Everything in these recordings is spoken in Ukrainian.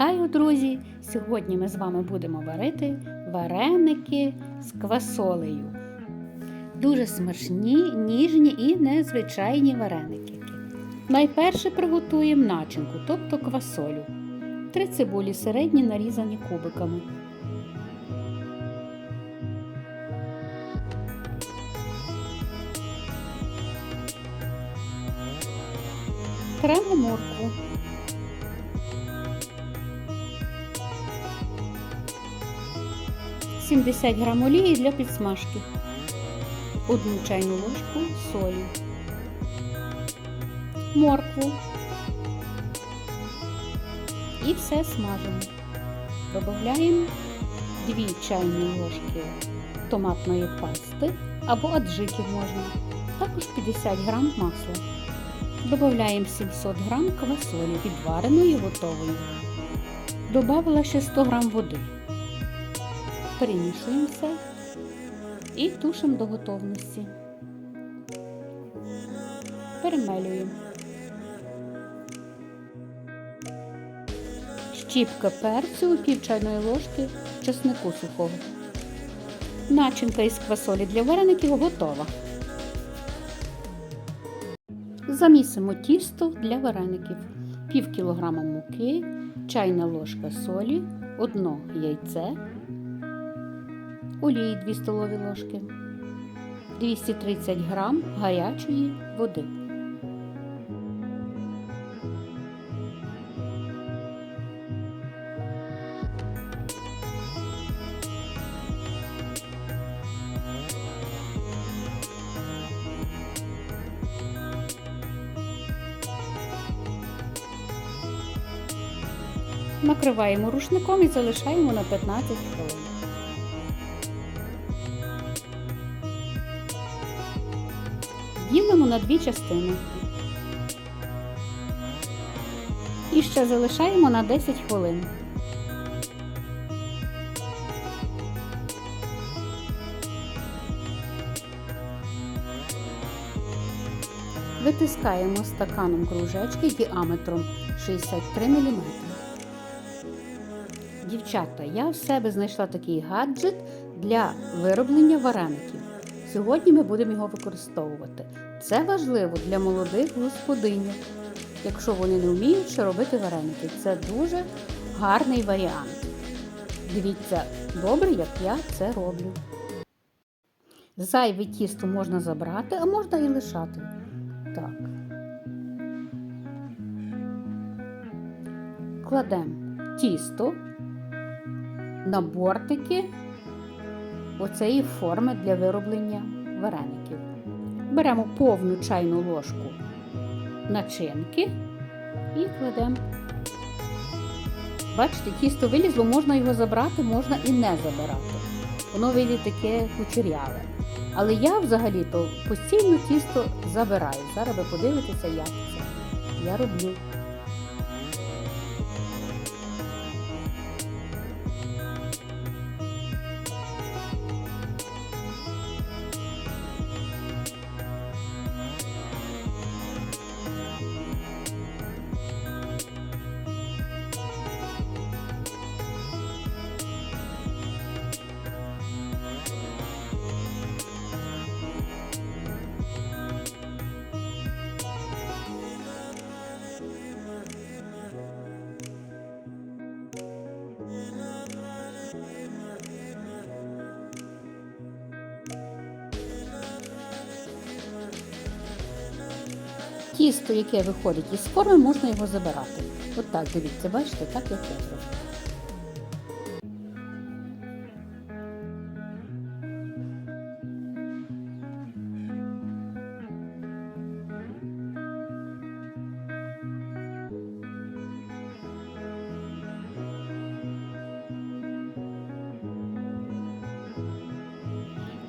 Вітаю, друзі! Сьогодні ми з вами будемо варити вареники з квасолею. Дуже смачні, ніжні і незвичайні вареники. Найперше приготуємо начинку, тобто квасолю. Три цибулі середні нарізані кубиками. Тремо моркву. Сімдесят грам олії для підсмажки. Одну чайну ложку солі. Моркву. І все смажимо. Додаємо 2 чайні ложки томатної пасти або аджики можна. Також 50 грам масла. Додаємо 700 грам квасолі, відвареної готової. Добавила ще 100 грам води. Перемішуємо все і тушимо до готовності. Перемелюємо. Щіпка перцю, пів чайної ложки чеснику сухого. Начинка із квасолі для вареників готова. Замісимо тісто для вареників. Пів кілограма муки, чайна ложка солі, одно яйце, олії 2 столові ложки, 230 грам гарячої води. Накриваємо рушником і залишаємо на 15 хвилин. Ділимо на дві частини. І ще залишаємо на 10 хвилин. Витискаємо стаканом кружечки діаметром 63 мм. Дівчата, я в себе знайшла такий гаджет для вироблення вареників. Сьогодні ми будемо його використовувати. Це важливо для молодих господинів, якщо вони не вміють ще робити вареники. Це дуже гарний варіант. Дивіться, добре, як я це роблю. Зайве тісто можна забрати, а можна і лишати. Так. Кладемо тісто на бортики оцеї форми для вироблення вареників. Беремо повну чайну ложку начинки і кладемо. Бачите, тісто вилізло, можна його забрати, можна і не забирати. Воно вийде таке кучеряве. Але я взагалі-то постійно тісто забираю. Зараз ви подивитеся, як це я роблю. Тісто, яке виходить із форми, можна його забирати. От так, дивіться, бачите, так як я зроблю.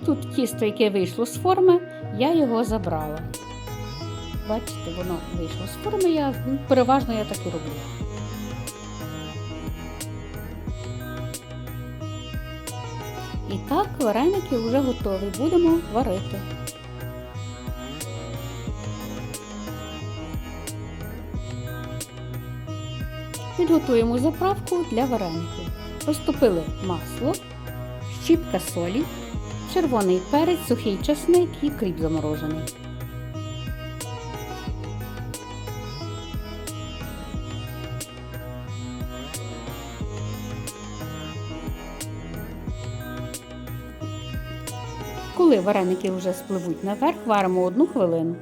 Тут тісто, яке вийшло з форми, я його забрала. Бачите, воно вийшло з форми, я переважно я так і роблю. І так, вареники вже готові. Будемо варити. Підготуємо заправку для вареників. Розтопили масло, щіпка солі, червоний перець, сухий часник і кріп заморожений. Коли вареники вже спливуть наверх, варимо одну хвилину.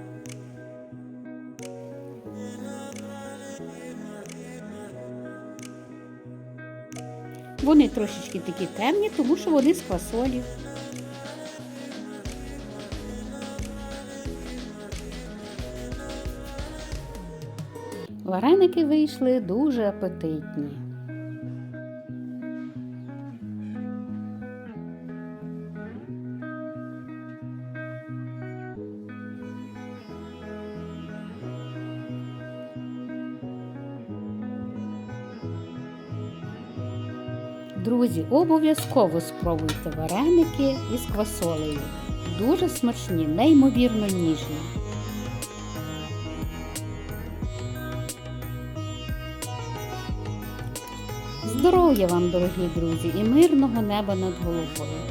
Вони трошечки такі темні, тому що вони з квасолі. Вареники вийшли дуже апетитні. Друзі, обов'язково спробуйте вареники із квасолею. Дуже смачні, неймовірно ніжні. Здоров'я вам, дорогі друзі, і мирного неба над головою.